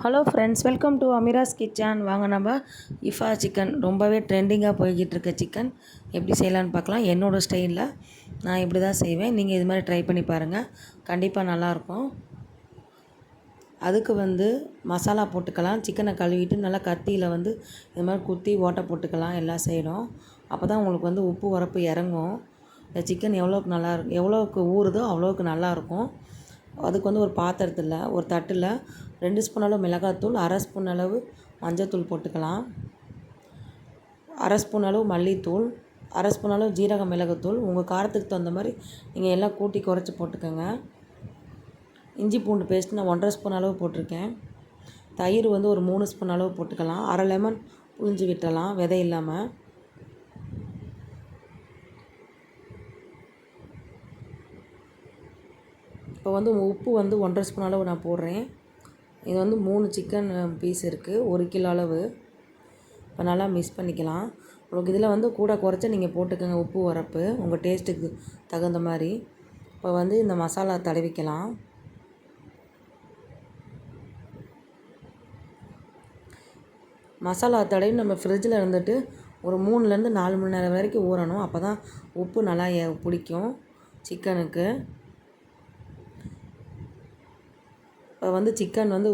Hello friends welcome to Amira's kitchen வாங்க நம்ம இஃபா chicken ரொம்பவே ட்ரெண்டிங்காக போய்கிட்டு இருக்க சிக்கன் எப்படி செய்யலான்னு பார்க்கலாம். என்னோடய ஸ்டைலில் நான் இப்படி தான் செய்வேன். நீங்கள் இது மாதிரி ட்ரை பண்ணி பாருங்கள் கண்டிப்பாக நல்லாயிருக்கும். அதுக்கு வந்து மசாலா போட்டுக்கலாம். சிக்கனை கழுவிட்டு நல்லா கத்தியில் வந்து இது மாதிரி குத்தி ஓட்டை போட்டுக்கலாம். எல்லாம் செய்யணும். அப்போ தான் உங்களுக்கு வந்து உப்பு உரப்பு இறங்கும். இந்த சிக்கன் எவ்வளோக்கு நல்லா எவ்வளோக்கு ஊறுதோ அவ்வளோக்கு நல்லாயிருக்கும். அதுக்கு வந்து ஒரு பாத்திரத்தில் ஒரு தட்டில் ரெண்டு ஸ்பூன் அளவு மிளகாத்தூள் அரை ஸ்பூன் அளவு மஞ்சத்தூள் போட்டுக்கலாம். அரை ஸ்பூன் அளவு மல்லித்தூள் அரை ஸ்பூன் அளவு ஜீரக மிளகுத்தூள் உங்கள் காரத்துக்கு தகுந்த மாதிரி நீங்கள் எல்லாம் கூட்டி குறைச்சி போட்டுக்கோங்க. இஞ்சி பூண்டு பேஸ்ட் நான் ஒன்றரை ஸ்பூன் அளவு போட்டிருக்கேன். தயிர் வந்து ஒரு மூணு ஸ்பூன் அளவு போட்டுக்கலாம். அரை லெமன் புழிஞ்சு விட்டலாம் விதை இல்லாமல் இப்போ வந்து உப்பு வந்து ஒன்றரை ஸ்பூன் அளவு நான் போடுறேன். இது வந்து மூணு சிக்கன் பீஸ் இருக்குது ஒரு கிலோ அளவு. இப்போ நல்லா மிக்ஸ் பண்ணிக்கலாம். உங்களுக்கு இதில் வந்து கூட குறைச்சா நீங்கள் போட்டுக்கோங்க உப்பு உரப்பு உங்கள் டேஸ்ட்டுக்கு தகுந்த மாதிரி. இப்போ வந்து இந்த மசாலா தடவிக்கலாம். மசாலா தடவி நம்ம ஃப்ரிட்ஜில் இருந்துட்டு ஒரு மூணுலேருந்து நாலு மணி நேரம் வரைக்கும் ஊறணும். அப்போ தான் உப்பு நல்லா பிடிக்கும் சிக்கனுக்கு இப்போ வந்து சிக்கன் வந்து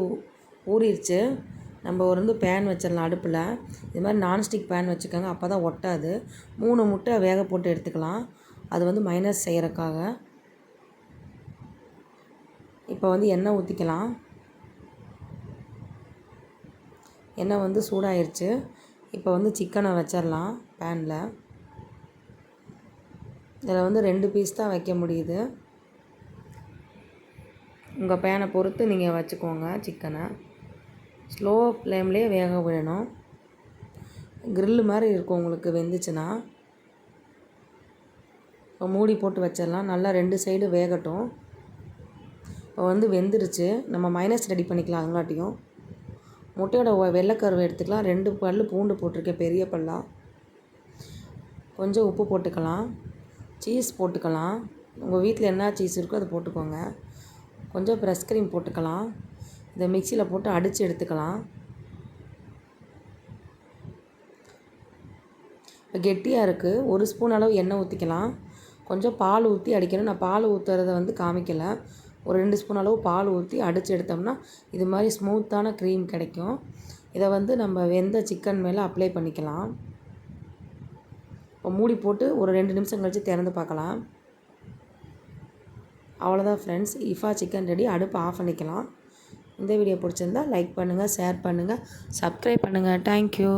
ஊறிடுச்சு நம்ம ஒரு வந்து பேன் வச்சிடலாம் அடுப்பில். இது மாதிரி நான்ஸ்டிக் பேன் வச்சுக்கோங்க. அப்போ தான் ஒட்டாது. மூணு முட்டை வேக போட்டு எடுத்துக்கலாம். அது வந்து மைனஸ் செய்கிறக்காக இப்போ வந்து எண்ணெய் ஊற்றிக்கலாம் எண்ணெய் வந்து சூடாயிருச்சு. இப்போ வந்து சிக்கனை வச்சிடலாம் பேனில் இதில் வந்து ரெண்டு பீஸ் தான் வைக்க முடியுது. உங்கள் பேனை பொறுத்து நீங்கள் வச்சுக்கோங்க சிக்கனை. ஸ்லோ ஃப்ளேம்லேயே வேக விடணும். க்ரில்லு மாதிரி இருக்கும் உங்களுக்கு வெந்துச்சுன்னா. இப்போ மூடி போட்டு வச்சிடலாம். நல்லா ரெண்டு சைடு வேகட்டும். இப்போ வந்து வெந்துருச்சு. நம்ம மைனஸ் ரெடி பண்ணிக்கலாம் அதுங்காட்டியும் முட்டையோட வெள்ளைக்கருவை எடுத்துக்கலாம். ரெண்டு பல் பூண்டு போட்டிருக்கேன் பெரிய பல்லாக கொஞ்சம் உப்பு போட்டுக்கலாம். சீஸ் போட்டுக்கலாம். உங்கள் வீட்டில் என்ன சீஸ் இருக்கோ அதை போட்டுக்கோங்க. கொஞ்சம் ப்ரெஷ் க்ரீம் போட்டுக்கலாம். இதை மிக்சியில் போட்டு அடித்து எடுத்துக்கலாம். இப்போ கெட்டியாக இருக்குது ஒரு ஸ்பூன் அளவு எண்ணெய் ஊற்றிக்கலாம் கொஞ்சம் பால் ஊற்றி அடிக்கணும். நான் பால் ஊற்றுறத வந்து காமிக்கலை. ஒரு ரெண்டு ஸ்பூன் அளவு பால் ஊற்றி அடித்து எடுத்தோம்னா இது மாதிரி ஸ்மூத்தான க்ரீம் கிடைக்கும். இதை வந்து நம்ம வெந்த சிக்கன் மேலே அப்ளை பண்ணிக்கலாம். இப்போ மூடி போட்டு ஒரு ரெண்டு நிமிஷம் கழித்து திறந்து பார்க்கலாம். அவ்வளோதான் ஃப்ரெண்ட்ஸ் இஃபா சிக்கன் ரெடி அடுப்பு ஆஃப் பண்ணிக்கலாம். இந்த வீடியோ பிடிச்சிருந்தா லைக் பண்ணுங்கள் ஷேர் பண்ணுங்கள் சப்ஸ்கிரைப் பண்ணுங்கள் தேங்க்யூ